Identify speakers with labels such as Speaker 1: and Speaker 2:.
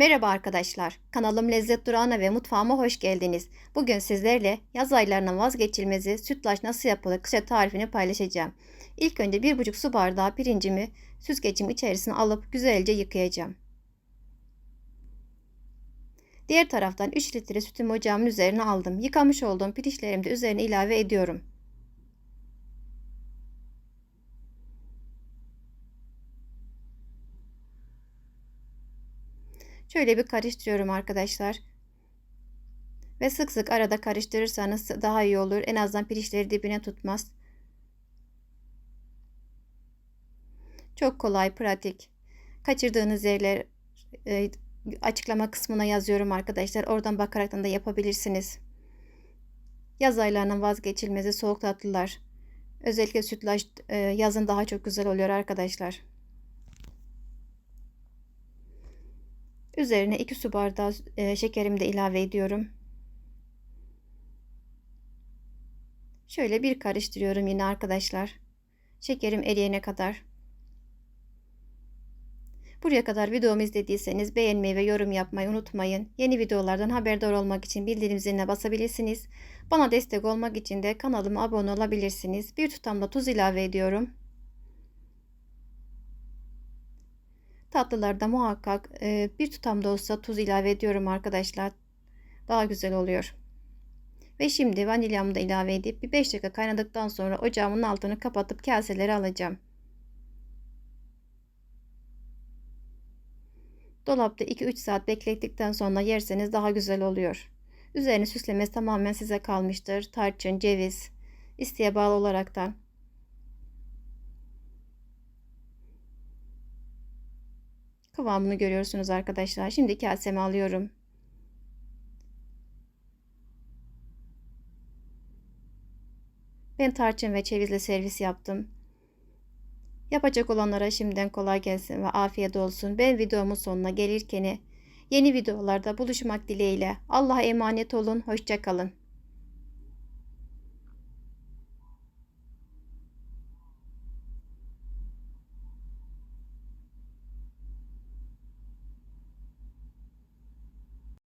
Speaker 1: Merhaba arkadaşlar. Kanalım Lezzet Durağı'na ve mutfağıma hoş geldiniz. Bugün sizlerle yaz aylarının vazgeçilmezi sütlaç nasıl yapılır kısa tarifini paylaşacağım. İlk önce 1,5 su bardağı pirincimi süzgecim içerisine alıp güzelce yıkayacağım. Diğer taraftan 3 litre sütümü ocağımın üzerine aldım. Yıkamış olduğum pirinçlerimi de üzerine ilave ediyorum. Şöyle bir karıştırıyorum arkadaşlar. Ve sık sık arada karıştırırsanız daha iyi olur. En azından pirinçleri dibine tutmaz. Çok kolay, pratik. Kaçırdığınız yerler e, açıklama kısmına yazıyorum arkadaşlar. Oradan bakaraktan da yapabilirsiniz. Yaz aylarının vazgeçilmezi soğuk tatlılar. Özellikle sütlaç e, yazın daha çok güzel oluyor arkadaşlar. Üzerine 2 su bardağı e, şekerimi de ilave ediyorum. Şöyle bir karıştırıyorum yine arkadaşlar. Şekerim eriyene kadar. Buraya kadar videomu izlediyseniz beğenmeyi ve yorum yapmayı unutmayın. Yeni videolardan haberdar olmak için bildirim ziline basabilirsiniz. Bana destek olmak için de kanalıma abone olabilirsiniz. Bir tutam da tuz ilave ediyorum. Tatlılarda muhakkak e, bir tutam da olsa tuz ilave ediyorum arkadaşlar. Daha güzel oluyor. Ve şimdi vanilyamı da ilave edip bir 5 dakika kaynadıktan sonra ocağımın altını kapatıp kaseleri alacağım. Dolapta 2-3 saat beklettikten sonra yerseniz daha güzel oluyor. Üzerini süslemesi tamamen size kalmıştır. Tarçın, ceviz, isteğe bağlı olaraktan. Kıvamını görüyorsunuz arkadaşlar. Şimdi kaseme alıyorum. Ben tarçın ve cevizle servis yaptım. Yapacak olanlara şimdiden kolay gelsin ve afiyet olsun. Ben videomun sonuna gelirken yeni videolarda buluşmak dileğiyle. Allah'a emanet olun. Hoşçakalın.